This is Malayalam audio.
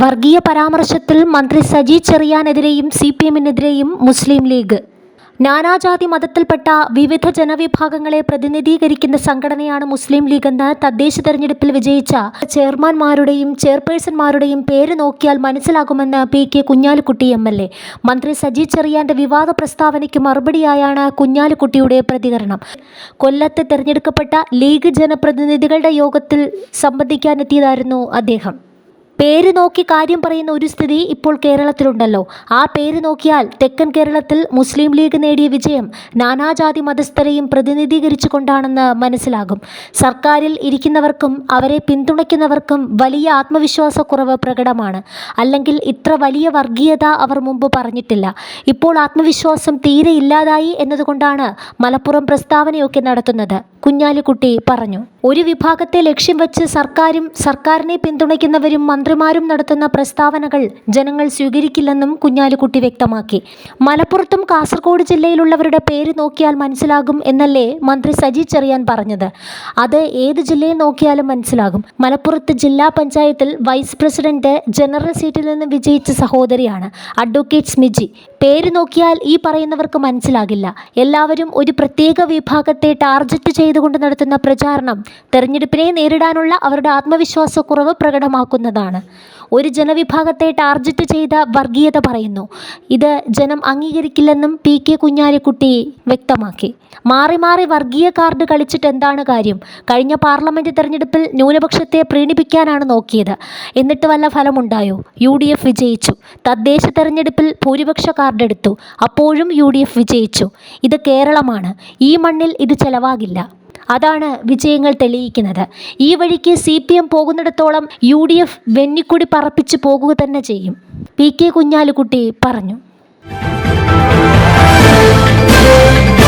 വർഗീയ പരാമർശത്തിൽ മന്ത്രി സജി ചെറിയാനെതിരെയും സി പി എമ്മിനെതിരെയും മുസ്ലിം ലീഗ്. നാനാജാതി മതത്തിൽപ്പെട്ട വിവിധ ജനവിഭാഗങ്ങളെ പ്രതിനിധീകരിക്കുന്ന സംഘടനയാണ് മുസ്ലിം ലീഗ് എന്ന് തദ്ദേശ തെരഞ്ഞെടുപ്പിൽ വിജയിച്ച ചെയർമാൻമാരുടെയും ചെയർപേഴ്സൺമാരുടെയും പേര് നോക്കിയാൽ മനസ്സിലാകുമെന്ന് P K Kunhalikutty M L A. മന്ത്രി സജി ചെറിയാന്റെ വിവാദ പ്രസ്താവനയ്ക്ക് മറുപടിയായാണ് കുഞ്ഞാലിക്കുട്ടിയുടെ പ്രതികരണം. കൊല്ലത്ത് തെരഞ്ഞെടുക്കപ്പെട്ട ലീഗ് ജനപ്രതിനിധികളുടെ യോഗത്തിൽ സംബന്ധിക്കാനെത്തിയതായിരുന്നു അദ്ദേഹം. പേര് നോക്കി കാര്യം പറയുന്ന ഒരു സ്ഥിതി ഇപ്പോൾ കേരളത്തിലുണ്ടല്ലോ. ആ പേര് നോക്കിയാൽ തെക്കൻ കേരളത്തിൽ മുസ്ലിം ലീഗ് നേടിയ വിജയം നാനാജാതി മതസ്ഥരെയും പ്രതിനിധീകരിച്ചുകൊണ്ടാണെന്ന് മനസ്സിലാകും. സർക്കാരിൽ ഇരിക്കുന്നവർക്കും അവരെ പിന്തുണയ്ക്കുന്നവർക്കും വലിയ ആത്മവിശ്വാസക്കുറവ് പ്രകടമാണ്. അല്ലെങ്കിൽ ഇത്ര വലിയ വർഗീയത അവർ മുമ്പ് പറഞ്ഞിട്ടില്ല. ഇപ്പോൾ ആത്മവിശ്വാസം തീരെ ഇല്ലാതായി എന്നതുകൊണ്ടാണ് മലപ്പുറം പ്രസ്താവനയൊക്കെ നടത്തുന്നത്. കുഞ്ഞാലിക്കുട്ടി പറഞ്ഞു. ഒരു വിഭാഗത്തെ ലക്ഷ്യം വെച്ച് സർക്കാരും സർക്കാരിനെ പിന്തുണയ്ക്കുന്നവരും മന്ത്രിമാരും നടത്തുന്ന പ്രസ്താവനകൾ ജനങ്ങൾ സ്വീകരിക്കില്ലെന്നും കുഞ്ഞാലിക്കുട്ടി വ്യക്തമാക്കി. മലപ്പുറത്തും കാസർഗോഡ് ജില്ലയിലുള്ളവരുടെ പേര് നോക്കിയാൽ മനസ്സിലാകും എന്നല്ലേ മന്ത്രി സജി ചെറിയാൻ പറഞ്ഞത്. അത് ഏത് ജില്ലയിൽ നോക്കിയാലും മനസ്സിലാകും. മലപ്പുറത്ത് ജില്ലാ പഞ്ചായത്തിൽ വൈസ് പ്രസിഡന്റ് ജനറൽ സീറ്റിൽ നിന്ന് വിജയിച്ച സഹോദരിയാണ് അഡ്വക്കേറ്റ് സ്മിജി. പേര് നോക്കിയാൽ ഈ പറയുന്നവർക്ക് മനസ്സിലാകില്ല. എല്ലാവരും ഒരു പ്രത്യേക വിഭാഗത്തെ ടാർജറ്റ് ചെയ്തുകൊണ്ട് നടത്തുന്ന പ്രചാരണം തെരഞ്ഞെടുപ്പിനെ നേരിടാനുള്ള അവരുടെ ആത്മവിശ്വാസക്കുറവ് പ്രകടമാക്കുന്നതാണ്. ഒരു ജനവിഭാഗത്തെ ടാർജറ്റ് ചെയ്ത വർഗീയത പറയുന്നു. ഇത് ജനം അംഗീകരിക്കില്ലെന്നും പി കെ കുഞ്ഞാലിക്കുട്ടി വ്യക്തമാക്കി. മാറി മാറി വർഗീയ കാർഡ് കളിച്ചിട്ട് എന്താണ് കാര്യം? കഴിഞ്ഞ പാർലമെന്റ് തെരഞ്ഞെടുപ്പിൽ ന്യൂനപക്ഷത്തെ പ്രീണിപ്പിക്കാനാണ് നോക്കിയത്. എന്നിട്ട് വല്ല ഫലമുണ്ടായോ? യു ഡി എഫ് വിജയിച്ചു. തദ്ദേശ തെരഞ്ഞെടുപ്പിൽ ഭൂരിപക്ഷ കാർഡ് എടുത്തു. അപ്പോഴും യു ഡി എഫ് വിജയിച്ചു. ഇത് കേരളമാണ്. ഈ മണ്ണിൽ ഇത് ചെലവാകില്ല. അതാണ് വിജയങ്ങൾ തെളിയിക്കുന്നത്. ഈ വഴിക്ക് സി പി എം പോകുന്നിടത്തോളം യു ഡി എഫ് വെന്നിക്കൊടി പറപ്പിച്ച് പോകുക തന്നെ ചെയ്യും. പി കെ കുഞ്ഞാലിക്കുട്ടി പറഞ്ഞു.